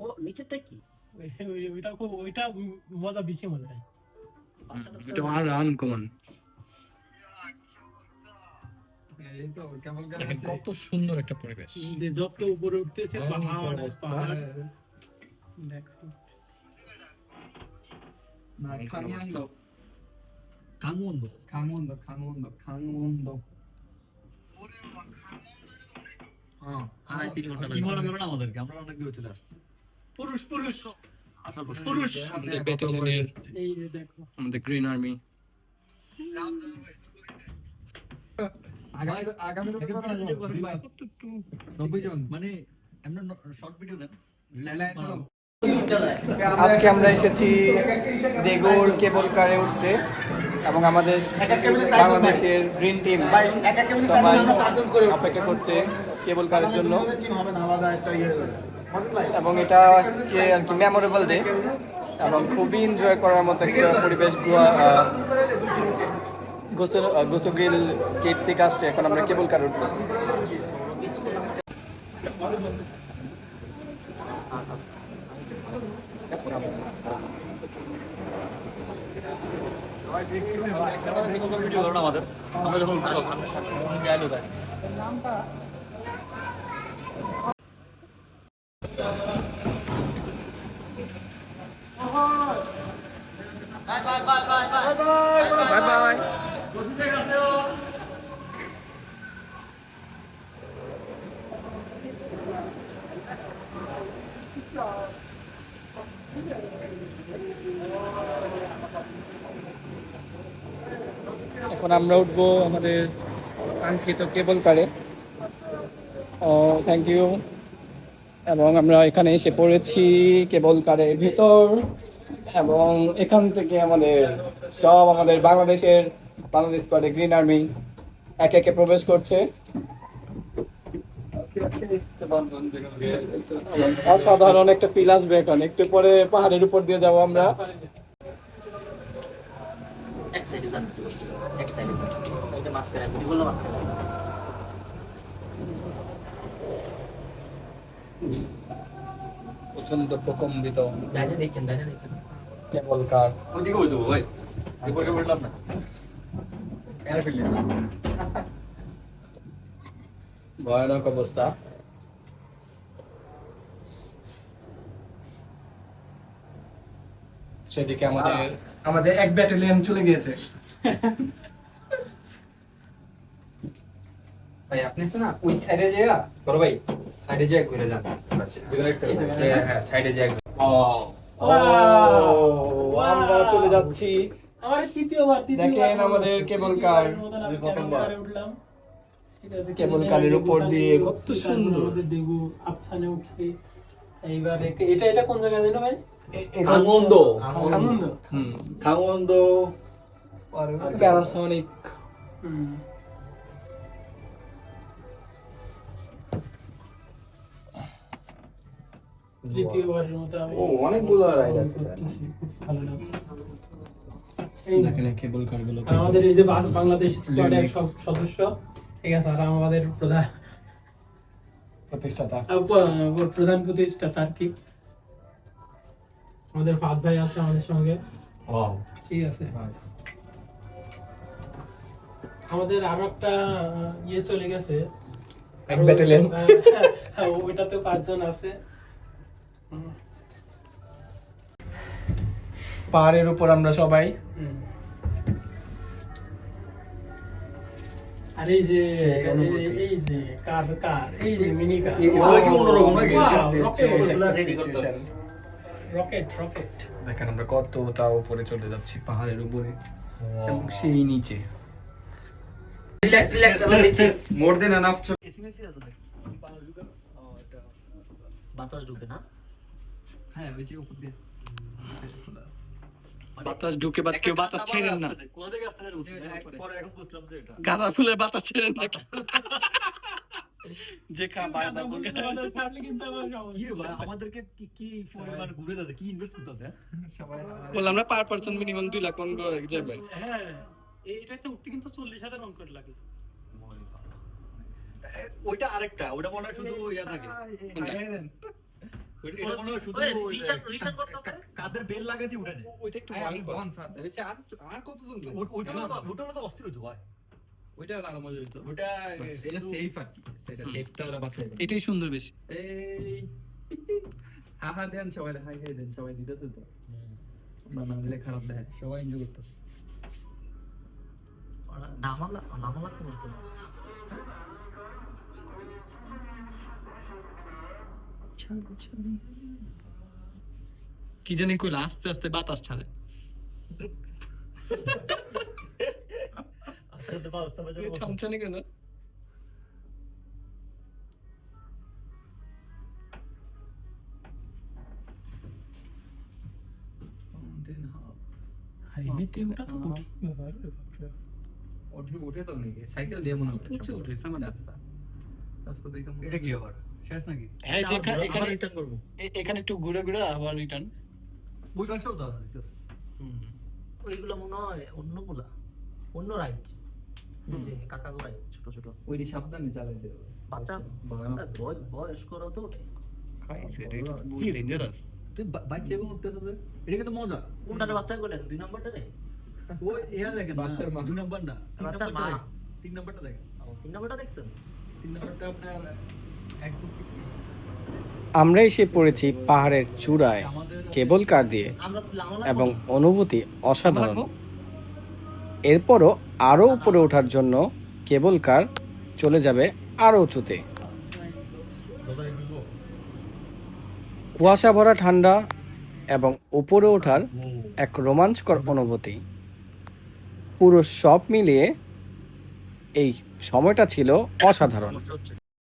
ও নিচেরটা কি? ওই- ওই- ওইটা খুব ওইটা মজা বেশি মনে হয়। এটা আর আনকমন? কত সুন্দর একটা পরিবেশ। যে যত উপরে উঠতেছে পাহাড় দেখো। না। হ্যাঁ, আড়াই তিন ঘণ্টা কি মনে করো না বড় এই যে দেখো। আমাদের গ্রিন আর্মি আগামী আগামী রবিবার আসব, দিবাস। নব্বই জন। মানে আমরা শর্ট ভিডিও দেন আজকে আমরা এসেছি দেগুর কেবল কারে উঠতে এবং আমাদের বাংলাদেশের গ্রিন টিম সবাই অপেক্ষা করছে কেবল কারের জন্য। এবং এটা আজকে আর কি মেমোরেবল ডে এবং খুবই এনজয় করার মতো একটা পরিবেশ গোয়া গোসল গোসগিল কেপ থেকে আসছে। এখন আমরা কেবল কারে উঠবো ভিডিও আমাদের। আমরা যখন যাইলো তাই এখন আমরা উঠবো আমাদের কাঙ্ক্ষিত কেবল কারে। থ্যাংক ইউ এবং আমরা এখানে এসে পড়েছি কেবল কারের ভিতর। এবং এখান থেকে আমাদের সব আমাদের বাংলাদেশের, বাংলাদেশ স্কোয়াডে গ্রিন আর্মি একে একে প্রবেশ করছে। অসাধারণ একটা ফিল আসবে এখন। একটু পরে পাহাড়ের উপর দিয়ে যাব আমরা। এক প্রচণ্ড প্রকম্বিত কেবল কার? ওইদিকে বই দেবো ভাই। এরপরে বললাম না ভয়ানক অবস্থা। সেদিকে আমাদের আমাদের এক ব্যাটালিয়ন চলে গিয়েছে। ভাই আপনি আছে না ওই সাইডে যেয়া বড় ভাই সাইডে যেয়ে ঘুরে যান হ্যাঁ হ্যাঁ সাইডে যেয়ে আমরা চলে যাচ্ছি আমার তৃতীয়বার দেখেন আমাদের কেবল কার আমি প্রথমবার। উঠলাম কেবল কারের উপর দিয়ে কত সুন্দর। আমাদের দেগু আফসানে উঠছি এইবার এটা এটা কোন জায়গায় জানো ভাই এটা খামন্দ আনন্দ প্যারাসনিক হুম তৃতীয়বারের মতো আমি ও অনেকগুলো রাইড আছে ভালো লাগছে দেখেন কেবল কার আমাদের এই যে বাংলাদেশ স্কোয়াডের সব সদস্য ঠিক আছে আর আমাদের প্রধান প্রতিষ্ঠাতা। প্রধান প্রতিষ্ঠাতা আর কি আমাদের ফাদ ভাই আছে আমাদের সঙ্গে। ঠিক আছে। আমাদের আরও একটা ইয়ে চলে গেছে। এক। হ্যাঁ, হ্যাঁ, ওইটাতে পাঁচজন আছে। পাহাড়ের উপর আমরা সবাই। আর এই যে এই- এই যে কার কার? এই যে মিনি কার। এগুলো কি অন্যরকম নাকি? রকেট রকেট দেখেন আমরা কতটা উপরে চলে যাচ্ছি পাহাড়ের উপরে। এবং সেই নিচে। Relax relax more than enough SMS আছে বাতাস ঢুকে না? হ্যাঁ ওই যে উপর দিয়ে বাতাস ঢুকে বা কেউ বাতাস ছেড়েন না গাঁদা ফুলের বাতাস ছেড়েন না যে খা বায়দা বলকে ছাড়লে কিন্তু আবার সমস্যা। কি রে ভাই আমাদেরকে কি কি পরিমাণ ঘুরে যাচ্ছে কি ইনভেস্ট করতেছে সবাই বললাম না পার পার্সন মিনিমাম দুই লাখ অন যাবে হ্যাঁ এই- উঠতে কিন্তু চল্লিশ হাজার অন করে লাগে ওইটা আরেকটা ওটা মনে হয় শুধু ইয়া থাকে কাদের বেল লাগাতে উঠে নেয় ওইটা একটু আমি ভয়ঙ্কর। বন ফাদ এসে আর আর কত জন ও- ওইটা হলো তো- ওইটা হলো তো অস্থির হতো ভাই। ওইটা আরও মজা হতো ওইটা এটা সেফ আর কি। সেটা সেফটা ওরা বাঁচায় এটাই সুন্দর বেশি। এই হা হা দেন সবাই হাই হাই দেন সবাই দিতেছে তো। না দিলে খারাপ দেয়। সবাই এনজয় করতেছে। নামালা নামালা কি জানি কইলা আস্তে আস্তে বাতাস ছাড়ে। ছমছনি কেন? ওটা তো নাকি সাইকেল দিয়ে মনে হচ্ছে। উঠে উঠে সামনে রাস্তা। রাস্তা দেখে এটা কি আবার? শেষ নাকি? হ্যাঁ এখানে এখানে return করব। এখানে একটু ঘুরে ঘুরে আবার রিটার্ন ওই পাশেও তো? ওইগুলো মনে হয় অন্যগুলা। অন্য রাইড যে কাকাগো রাইড ছোট ছোট। ওইটি সাবধানে চালাইতে হবে। বাচ্চা বয়- বয়স্করা তো ওঠে কি ডেঞ্জারাস তুই বাচ্চা এগুলো উঠতে হবে? এটা কিন্তু মজা। কোনটারে বাচ্চা করলেন দুই নম্বরটারে ওই এরা দেখেন বাচ্চার মা। দুই নাম্বার না। তিন বাচ্চার নাম্বারটা মা। তিন নাম্বারটা দেখেন ও, তিন নম্বরটা দেখছেন? তিন নাম্বারটা আপনার আমরা এসে পড়েছি পাহাড়ের চূড়ায় কেবল কার দিয়ে? এবং অনুভূতি অসাধারণ। এরপরও আরও উপরে ওঠার জন্য কেবল কার চলে যাবে আরও উঁচুতে। কুয়াশা ভরা ঠান্ডা এবং উপরে ওঠার এক রোমাঞ্চকর অনুভূতি। পুরো সব মিলিয়ে এই সময়টা ছিল অসাধারণ।